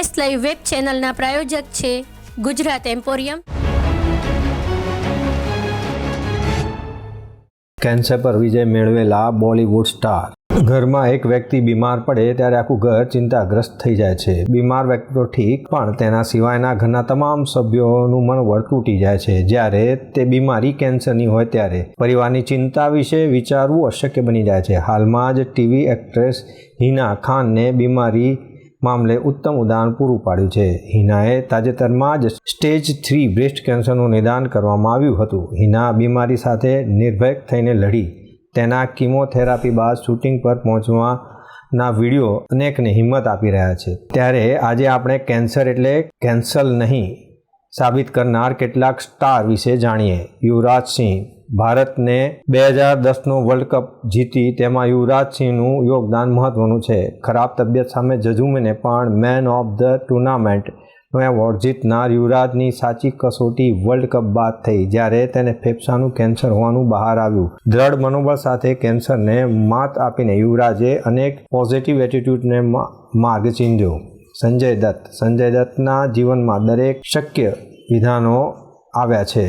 S live web ચેનલના પ્રાયોજક છે Gujarat emporium. Cancer પર વિજય મેળવેલા બોલિવૂડ સ્ટાર. ઘરમાં એક વ્યક્તિ બીમાર પડે ત્યારે આખું ઘર ચિંતાગ્રસ્ત થઈ જાય છે. બીમાર વ્યક્તિ તો ઠીક, પણ તેના સિવાયના ઘરના તમામ સભ્યોનું મનોબળ તૂટી જાય છે. જ્યારે તે બીમારી કેન્સરની હોય ત્યારે પરિવારની ચિંતા વિશે વિચારવું અશક્ય બની જાય છે. હાલમાં જ ટીવી એક્ટ્રેસ હિના ખાનને બીમારી મામલે ઉત્તમ ઉદાહરણ પૂરું પાડ્યું છે. હિનાએ તાજેતરમાં જ સ્ટેજ થ્રી બ્રેસ્ટ કેન્સરનું નિદાન કરવામાં આવ્યું હતું. હિના બીમારી સાથે નિર્ભય થઈને લડી. તેના કિમોથેરાપી બાદ શૂટિંગ પર પહોંચવાના વીડિયો અનેકને હિંમત આપી રહ્યા છે. ત્યારે આજે આપણે કેન્સર એટલે કેન્સલ નહીં સાબિત કરનાર કેટલાક સ્ટાર વિશે જાણીએ. યુવરાજસિંહ ભારતને બે હજાર દસનો વર્લ્ડ કપ જીતી તેમાં યુવરાજસિંહનું યોગદાન મહત્વનું છે. ખરાબ તબિયત સામે જજુમીને પણ મેન ઓફ ધ ટુર્નામેન્ટનો એવોર્ડ જીતનાર યુવરાજની સાચી કસોટી વર્લ્ડ કપ બાદ થઈ, જ્યારે તેને ફેફસાનું કેન્સર હોવાનું બહાર આવ્યું. દ્રઢ મનોબળ સાથે કેન્સરને માત આપીને યુવરાજે અનેક પોઝિટિવ એટીટ્યૂડને માર્ગ ચીંધ્યો. સંજય દત્ત. સંજય દત્તના જીવનમાં દરેક શક્ય વિધાનો આવ્યા છે.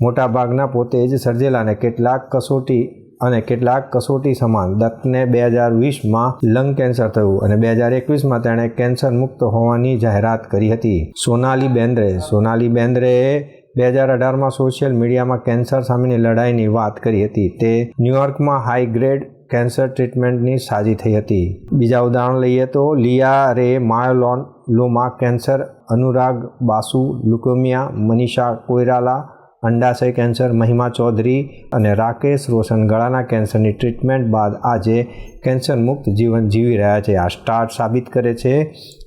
મોટાભાગના પોતે જ સર્જેલાને કેટલાક કસોટી અને કેટલાક કસોટી સમાન દત્તને બે હજાર વીસમાં લંગ કેન્સર થયું અને બે હજાર એકવીસમાં તેણે કેન્સર મુક્ત હોવાની જાહેરાત કરી હતી. સોનાલી બેન્દ્રે સોનાલી બેન્દ્રેએ બે હજાર અઢારમાં સોશિયલ મીડિયામાં કેન્સર સામેની લડાઈની વાત કરી હતી. તે ન્યુયોર્કમાં હાઈ ગ્રેડ કેન્સર ટ્રીટમેન્ટની સાજી થઈ હતી. બીજા ઉદાહરણ લઈએ તો Lisa Ray myeloma cancer, Anurag Basu, leukaemia, Manisha Koirala અંડાશય cancer, Mahima Chaudhary અને રાકેશ રોશન ગળાના કેન્સરની ટ્રીટમેન્ટ બાદ આજે કેન્સર મુક્ત જીવન જીવી રહ્યા છે. આ સ્ટાર સાબિત કરે છે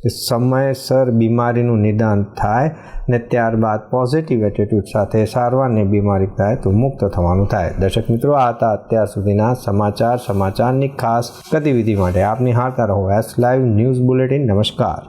કે સમયસર બીમારીનું નિદાન થાય ને ત્યારબાદ પોઝિટિવ એટીટ્યૂડ સાથે સારવારની બીમારી થાય તો મુક્ત થવાનું થાય. દર્શક મિત્રો, આ હતા અત્યાર સુધીના સમાચાર. સમાચારની ખાસ ગતિવિધિ માટે આપની હારતા રહો એસ લાઈવ ન્યૂઝ બુલેટિન નમસ્કાર.